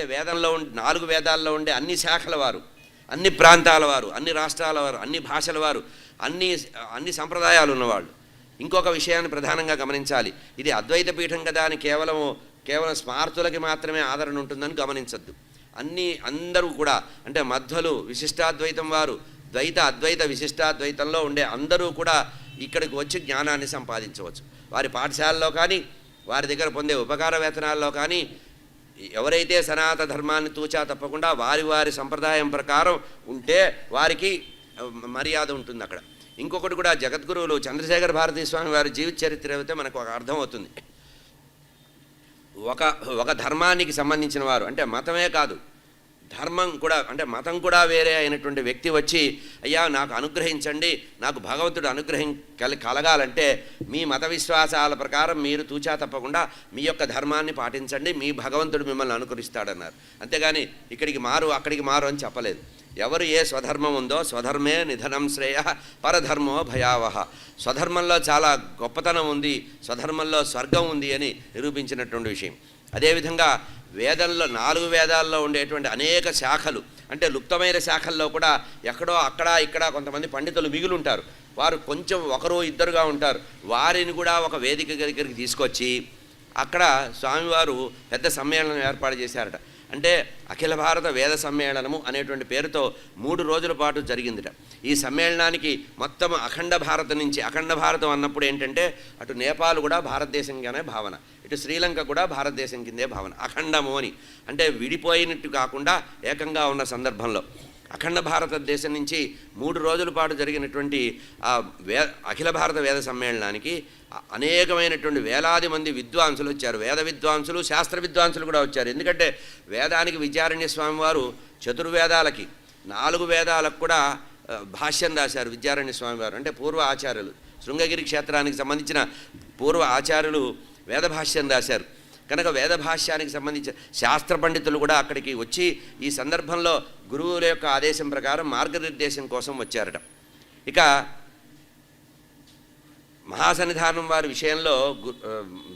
అంటే వేదంలో ఉండే నాలుగు వేదాల్లో ఉండే అన్ని శాఖల వారు అన్ని ప్రాంతాల వారు అన్ని రాష్ట్రాల వారు అన్ని భాషల వారు అన్ని అన్ని సంప్రదాయాలు ఉన్నవాళ్ళు. ఇంకొక విషయాన్ని ప్రధానంగా గమనించాలి. ఇది అద్వైత పీఠం కదా అని కేవలం కేవలం స్మార్తులకి మాత్రమే ఆదరణ ఉంటుందని గమనించద్దు. అన్ని అందరూ కూడా అంటే మధ్వలు విశిష్టాద్వైతం వారు ద్వైత అద్వైత విశిష్టాద్వైతంలో ఉండే అందరూ కూడా ఇక్కడికి వచ్చి జ్ఞానాన్ని సంపాదించవచ్చు. వారి పాఠశాలలో కానీ వారి దగ్గర పొందే ఉపకార వేతనాల్లో కానీ ఎవరైతే సనాతన ధర్మాన్ని తూచా తప్పకుండా వారి వారి సంప్రదాయం ప్రకారం ఉంటే వారికి మర్యాద ఉంటుంది అక్కడ. ఇంకొకటి కూడా జగద్గురువులు చంద్రశేఖర భారతీ స్వామి వారి జీవిత చరిత్ర అయితే మనకు ఒక అర్థం అవుతుంది. ఒక ఒక ధర్మానికి సంబంధించిన వారు అంటే మతమే కాదు ధర్మం కూడా అంటే మతం కూడా వేరే అయినటువంటి వ్యక్తి వచ్చి అయ్యా నాకు అనుగ్రహించండి నాకు భగవంతుడు అనుగ్రహం కల కలగాలంటే మీ మత విశ్వాసాల ప్రకారం మీరు తూచా తప్పకుండా మీ యొక్క ధర్మాన్ని పాటించండి మీ భగవంతుడు మిమ్మల్ని అనుకరిస్తాడన్నారు. అంతేగాని ఇక్కడికి మారు అక్కడికి మారు అని చెప్పలేదు. ఎవరు ఏ స్వధర్మం ఉందో స్వధర్మే నిధనం శ్రేయ పరధర్మో భయావహ. స్వధర్మంలో చాలా గొప్పతనం ఉంది స్వధర్మంలో స్వర్గం ఉంది అని నిరూపించినటువంటి విషయం. అదేవిధంగా వేదంలో నాలుగు వేదాల్లో ఉండేటువంటి అనేక శాఖలు. అంటే లుప్తమైన శాఖల్లో కూడా ఎక్కడో అక్కడ ఇక్కడ కొంతమంది పండితులు మిగులుంటారు. వారు కొంచెం ఒకరు ఇద్దరుగా ఉంటారు. వారిని కూడా ఒక వేదిక దగ్గరికి తీసుకొచ్చి అక్కడ స్వామివారు పెద్ద సమ్మేళనం ఏర్పాటు చేశారట. అంటే అఖిల భారత వేద సమ్మేళనము అనేటువంటి పేరుతో మూడు రోజుల పాటు జరిగిందిట. ఈ సమ్మేళనానికి మొత్తం అఖండ భారతం నుంచి అఖండ భారతం అన్నప్పుడు ఏంటంటే అటు నేపాల్ కూడా భారతదేశంగానే భావన ఇటు శ్రీలంక కూడా భారతదేశం కిందే భావన అఖండము అని. అంటే విడిపోయినట్టు కాకుండా ఏకంగా ఉన్న సందర్భంలో. అఖండ భారతదేశం నుంచి మూడు రోజుల పాటు జరిగినటువంటి ఆ వే అఖిల భారత వేద సమ్మేళనానికి అనేకమైనటువంటి వేలాది మంది విద్వాంసులు వచ్చారు. వేద విద్వాంసులు శాస్త్ర విద్వాంసులు కూడా వచ్చారు. ఎందుకంటే వేదానికి విద్యారణ్య స్వామి వారు చతుర్వేదాలకి నాలుగు వేదాలకు కూడా భాష్యం రాశారు విద్యారణ్య స్వామి వారు. అంటే పూర్వ ఆచార్యులు. శృంగగిరి క్షేత్రానికి సంబంధించిన పూర్వ ఆచార్యులు వేద భాష్యం రాశారు. కనుక వేద భాష్యానికి సంబంధించిన శాస్త్ర పండితులు కూడా అక్కడికి వచ్చి ఈ సందర్భంలో గురువుల యొక్క ఆదేశం ప్రకారం మార్గనిర్దేశం కోసం వచ్చారట. ఇక మహాసన్నిధానం వారి విషయంలో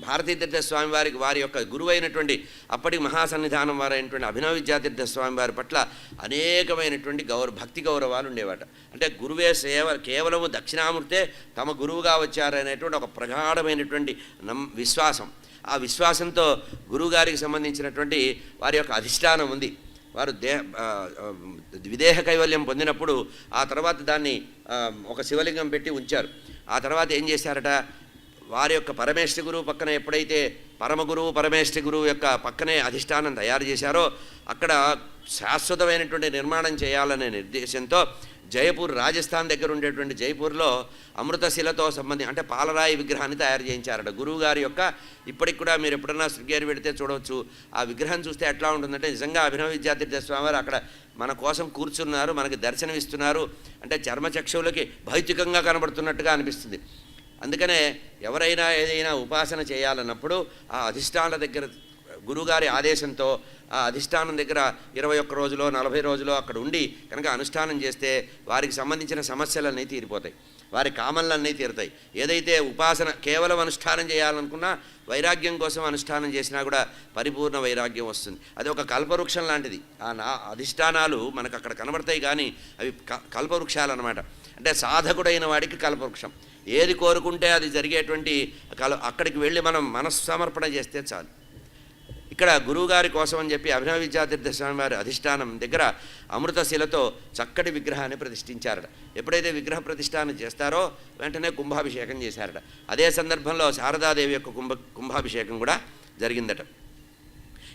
భారతీతీర్థ స్వామి వారికి వారి యొక్క గురువైనటువంటి అప్పటి మహాసన్నిధానం వారైనటువంటి అభినవ విద్యాతీర్థ స్వామి వారి పట్ల అనేకమైనటువంటి గౌరవ భక్తి గౌరవాలు ఉండేవాట. అంటే గురువే సేవ కేవలము దక్షిణామూర్తే తమ గురువుగా వచ్చారనేటువంటి ఒక ప్రగాఢమైనటువంటి నమ్ విశ్వాసం. ఆ విశ్వాసంతో గురువుగారికి సంబంధించినటువంటి వారి యొక్క అధిష్టానం ఉంది. వారు దే ద్విదేహ విదేహ కైవల్యం పొందినప్పుడు ఆ తర్వాత దాన్ని ఒక శివలింగం పెట్టి ఉంచారు. ఆ తర్వాత ఏం చేశారట? వారి యొక్క పరమేశ్వర గురువు పక్కన ఎప్పుడైతే పరమగురువు పరమేష్ఠి గురువు యొక్క పక్కనే అధిష్టానం తయారు చేశారో అక్కడ శాశ్వతమైనటువంటి నిర్మాణం చేయాలనే నిర్దేశంతో జయపూర్ రాజస్థాన్ దగ్గర ఉండేటువంటి జైపూర్లో అమృతశిలతో సంబంధి అంటే పాలరాయి విగ్రహాన్ని తయారు చేయించారట. గురువుగారి యొక్క ఇప్పటికి కూడా మీరు ఎప్పుడన్నా శృంగేరి పెడితే చూడవచ్చు. ఆ విగ్రహం చూస్తే ఎట్లా ఉంటుందంటే నిజంగా అభినవ విద్యార్థి స్వామివారు అక్కడ మన కోసం కూర్చున్నారు మనకి దర్శనమిస్తున్నారు. అంటే చర్మచక్షువులకి భౌతికంగా కనబడుతున్నట్టుగా అనిపిస్తుంది. అందుకనే ఎవరైనా ఏదైనా ఉపాసన చేయాలన్నప్పుడు ఆ అధిష్టానాల దగ్గర గురుగారి ఆదేశంతో ఆ అధిష్టానం దగ్గర ఇరవై ఒక్క రోజులో నలభై రోజులో అక్కడ ఉండి కనుక అనుష్ఠానం చేస్తే వారికి సంబంధించిన సమస్యలన్నీ తీరిపోతాయి. వారి కామన్లన్నీ తీరుతాయి. ఏదైతే ఉపాసన కేవలం అనుష్ఠానం చేయాలనుకున్నా వైరాగ్యం కోసం అనుష్ఠానం చేసినా కూడా పరిపూర్ణ వైరాగ్యం వస్తుంది. అది ఒక కల్పవృక్షం లాంటిది. ఆ నా అధిష్టానాలు మనకు అక్కడ కనబడతాయి కానీ అవి క కల్పవృక్షాలు అనమాట అంటే సాధకుడైన వాడికి కల్పవృక్షం. ఏది కోరుకుంటే అది జరిగేటువంటి కల అక్కడికి వెళ్ళి మనం మనస్సమర్పణ చేస్తే చాలు. ఇక్కడ గురువుగారి కోసం అని చెప్పి అభినవ విద్యాతీర్థ స్వామి వారి అధిష్టానం దగ్గర అమృతశిలతో చక్కటి విగ్రహాన్ని ప్రతిష్ఠించారట. ఎప్పుడైతే విగ్రహ ప్రతిష్టానం చేస్తారో వెంటనే కుంభాభిషేకం చేశారట. అదే సందర్భంలో శారదాదేవి యొక్క కుంభ కుంభాభిషేకం కూడా జరిగిందట.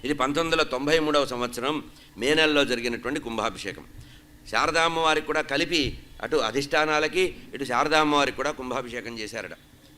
ఇది పంతొమ్మిది వందల తొంభై మూడవ సంవత్సరం మే నెలలో జరిగినటువంటి కుంభాభిషేకం. శారదామ్మ వారికి కూడా కలిపి అటు అధిష్టానాలకి ఇటు శారదామ్మ వారికి కూడా కుంభాభిషేకం చేశారట.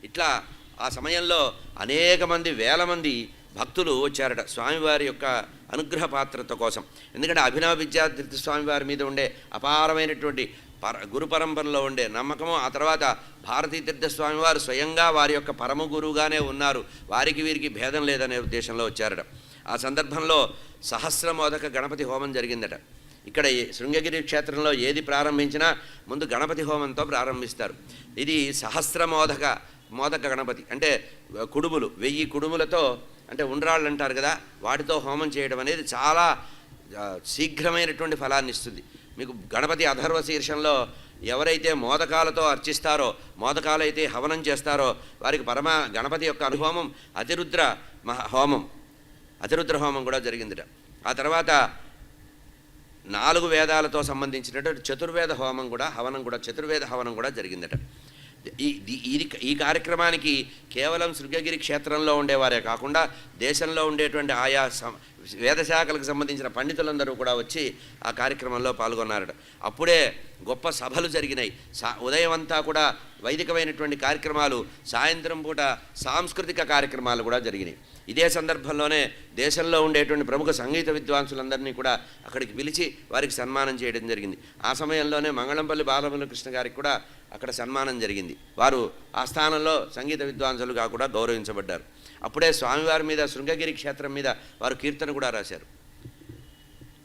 ఇట్లా ఆ సమయంలో అనేక మంది వేల మంది భక్తులు వచ్చారట స్వామివారి యొక్క అనుగ్రహ పాత్రత కోసం. ఎందుకంటే అభినవ విద్యాతీర్థ స్వామివారి మీద ఉండే అపారమైనటువంటి పర గురు పరంపరలో ఉండే నమ్మకము ఆ తర్వాత భారతీతీర్థ స్వామివారు స్వయంగా వారి యొక్క పరమ గురువుగానే ఉన్నారు. వారికి వీరికి భేదం లేదనే ఉద్దేశంలో వచ్చారట. ఆ సందర్భంలో సహస్రమోదక గణపతి హోమం జరిగిందట. ఇక్కడ ఈ శృంగగిరి క్షేత్రంలో ఏది ప్రారంభించినా ముందు గణపతి హోమంతో ప్రారంభిస్తారు. ఇది సహస్రమోదక మోదక గణపతి. అంటే కుడుములు వెయ్యి కుడుములతో అంటే ఉండ్రాళ్ళు అంటారు కదా వాటితో హోమం చేయడం అనేది చాలా శీఘ్రమైనటువంటి ఫలాన్ని ఇస్తుంది. మీకు గణపతి అధర్వ శీర్షంలో ఎవరైతే మోదకాలతో అర్చిస్తారో మోదకాలు అయితే హవనం చేస్తారో వారికి పరమ గణపతి యొక్క అనుహోమం అతిరుద్ర మహా హోమం. అతిరుద్ర హోమం కూడా జరిగిందిట. ఆ తర్వాత నాలుగు వేదాలతో సంబంధించినటువంటి చతుర్వేద హోమం కూడా హవనం కూడా చతుర్వేద హవనం కూడా జరిగిందట. ఈ ఈ- ఇది ఈ కార్యక్రమానికి కేవలం శృంగగిరి క్షేత్రంలో ఉండేవారే కాకుండా దేశంలో ఉండేటువంటి ఆయా సం- వేదశాఖలకు సంబంధించిన పండితులందరూ కూడా వచ్చి ఆ కార్యక్రమంలో పాల్గొన్నారట. అప్పుడే గొప్ప సభలు జరిగినాయి. సా ఉదయం అంతా కూడా వైదికమైనటువంటి కార్యక్రమాలు సాయంత్రం పూట సాంస్కృతిక కార్యక్రమాలు కూడా జరిగినాయి. ఇదే సందర్భంలోనే దేశంలో ఉండేటువంటి ప్రముఖ సంగీత విద్వాంసులందరినీ కూడా అక్కడికి పిలిచి వారికి సన్మానం చేయడం జరిగింది. ఆ సమయంలోనే మంగళంపల్లి బాలమురకృష్ణ గారికి కూడా అక్కడ సన్మానం జరిగింది. వారు ఆ స్థానంలో సంగీత విద్వాంసులుగా కూడా గౌరవించబడ్డారు. అప్పుడే స్వామివారి మీద శృంగగిరి క్షేత్రం మీద వారు కీర్తన కూడా రాశారు.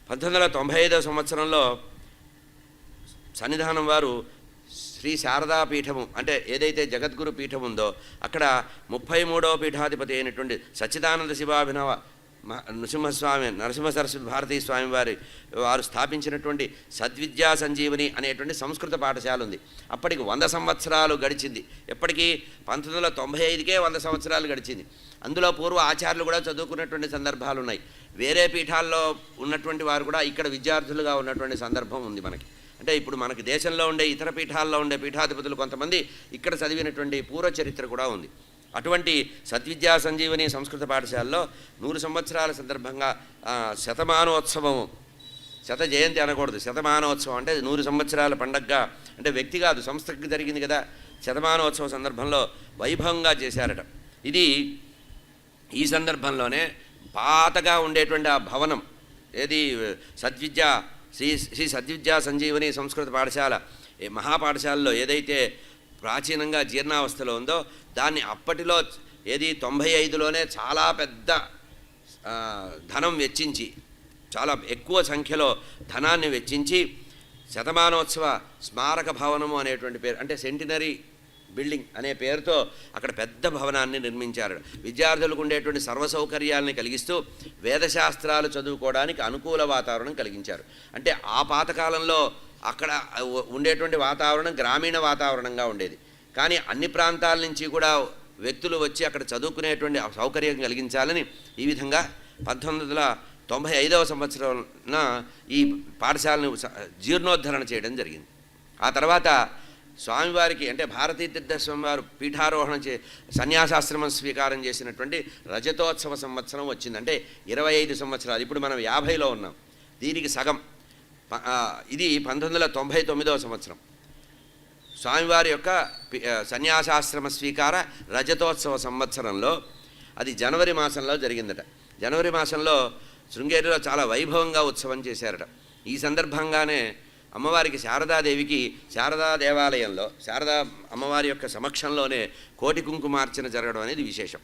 పంతొమ్మిది వందల తొంభై ఐదవ సంవత్సరంలో సన్నిధానం వారు శ్రీ శారదా పీఠము అంటే ఏదైతే జగద్గురు పీఠం ఉందో అక్కడ ముప్పై మూడవ పీఠాధిపతి అయినటువంటి సచ్చిదానంద శివాభినవ నృసింహస్వామి నరసింహ సరస్వతి భారతీ స్వామి వారి వారు స్థాపించినటువంటి సద్విద్యా సంజీవని అనేటువంటి సంస్కృత పాఠశాల ఉంది. అప్పటికి వంద సంవత్సరాలు గడిచింది. ఎప్పటికీ పంతొమ్మిది వందల తొంభై ఐదుకే వంద సంవత్సరాలు గడిచింది. అందులో పూర్వ ఆచార్యులు కూడా చదువుకున్నటువంటి సందర్భాలు ఉన్నాయి. వేరే పీఠాల్లో ఉన్నటువంటి వారు కూడా ఇక్కడ విద్యార్థులుగా ఉన్నటువంటి సందర్భం ఉంది మనకి. అంటే ఇప్పుడు మనకి దేశంలో ఉండే ఇతర పీఠాల్లో ఉండే పీఠాధిపతులు కొంతమంది ఇక్కడ చదివినటువంటి పూర్వ చరిత్ర కూడా ఉంది. అటువంటి సద్విద్యా సంజీవని సంస్కృత పాఠశాలలో నూరు సంవత్సరాల సందర్భంగా శతమానోత్సవం శత జయంతి అనకూడదు. శతమానోత్సవం అంటే నూరు సంవత్సరాల పండగగా అంటే వ్యక్తి కాదు సంస్థకి జరిగింది కదా. శతమానోత్సవ సందర్భంలో వైభవంగా చేశారట. ఇది ఈ సందర్భంలోనే పాతగా ఉండేటువంటి ఆ భవనం ఏది సద్విద్య శ్రీ శ్రీ సద్విద్యా సంజీవని సంస్కృత పాఠశాల ఈ మహాపాఠశాలలో ఏదైతే ప్రాచీనంగా జీర్ణావస్థలో ఉందో దాన్ని అప్పటిలో ఏది తొంభై ఐదులోనే చాలా పెద్ద ధనం వెచ్చించి చాలా ఎక్కువ సంఖ్యలో ధనాన్ని వెచ్చించి శతమానోత్సవ స్మారక భవనము అనేటువంటి పేరు అంటే సెంటినరీ బిల్డింగ్ అనే పేరుతో అక్కడ పెద్ద భవనాన్ని నిర్మించారు. విద్యార్థులకు ఉండేటువంటి సర్వ సౌకర్యాలని కలిగిస్తూ వేదశాస్త్రాలు చదువుకోవడానికి అనుకూల వాతావరణం కలిగించారు. అంటే ఆ పాతకాలంలో అక్కడ ఉండేటువంటి వాతావరణం గ్రామీణ వాతావరణంగా ఉండేది. కానీ అన్ని ప్రాంతాల నుంచి కూడా వ్యక్తులు వచ్చి అక్కడ చదువుకునేటువంటి సౌకర్యం కలిగించాలని ఈ విధంగా పంతొమ్మిది వందల తొంభై ఐదవ సంవత్సరాన ఈ పాఠశాలను జీర్ణోద్ధరణ చేయడం జరిగింది. ఆ తర్వాత స్వామివారికి అంటే భారతీ తీర్థస్వామి వారు పీఠారోహణం చే సన్యాసాశ్రమం స్వీకారం చేసినటువంటి రజతోత్సవ సంవత్సరం వచ్చిందంటే ఇరవై ఐదు సంవత్సరాలు. ఇప్పుడు మనం యాభైలో ఉన్నాం. దీనికి సగం. ఇది పంతొమ్మిది వందల తొంభై తొమ్మిదవ సంవత్సరం. స్వామివారి యొక్క పి- సన్యాసాశ్రమ స్వీకార రజతోత్సవ సంవత్సరంలో అది జనవరి మాసంలో జరిగిందట. జనవరి మాసంలో శృంగేరిలో చాలా వైభవంగా ఉత్సవం చేశారట. ఈ సందర్భంగానే అమ్మవారికి శారదాదేవికి శారదా దేవాలయంలో శారదా అమ్మవారి యొక్క సమక్షంలోనే కోటి కుంకుమార్చన జరగడం అనేది విశేషం.